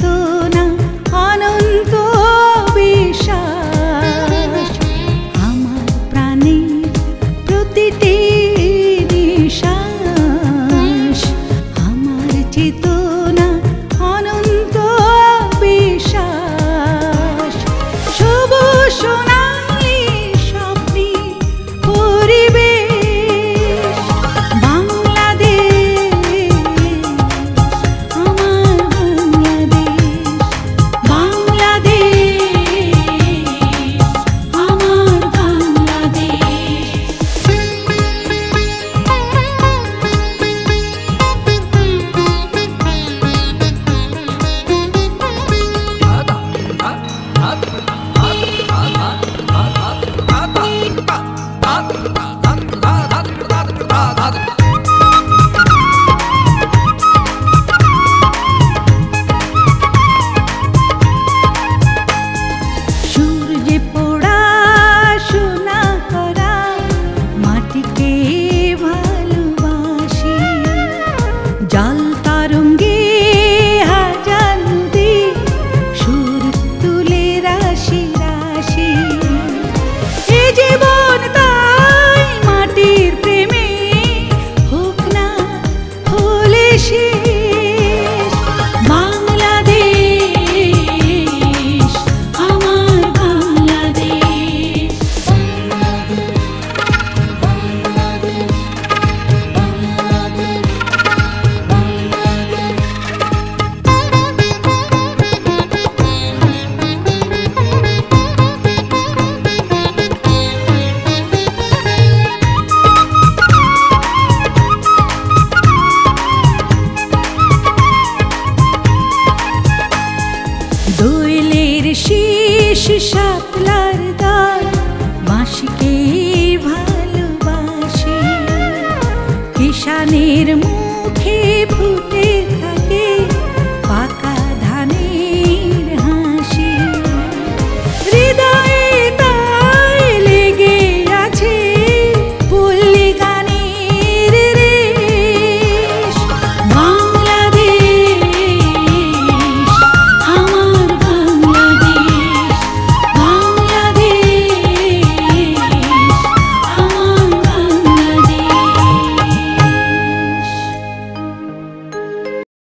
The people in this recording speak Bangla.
তো শীষ সাতলার দল বাঁশিকে ভালোবাসে। কিষানের মুখে ফুটে